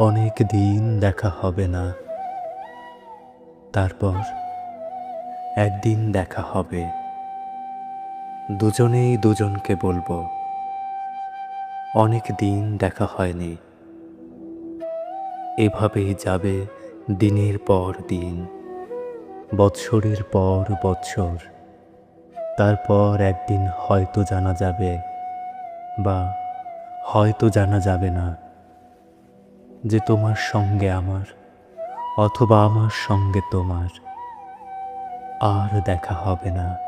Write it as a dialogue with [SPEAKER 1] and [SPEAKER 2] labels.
[SPEAKER 1] অনেক দিন দেখা হবে না। তারপর একদিন দেখা হবে। দুজনেই দুজনকে বলব, অনেক দিন দেখা হয়নি। এভাবেই যাবে দিনের পর দিন, বৎসরের পর বৎসর। তারপর একদিন হয়তো জানা যাবে বা হয়তো জানা যাবে না। যে তোমার সঙ্গে আমার অথবা আমার সঙ্গে তোমার। আর দেখা হবে না।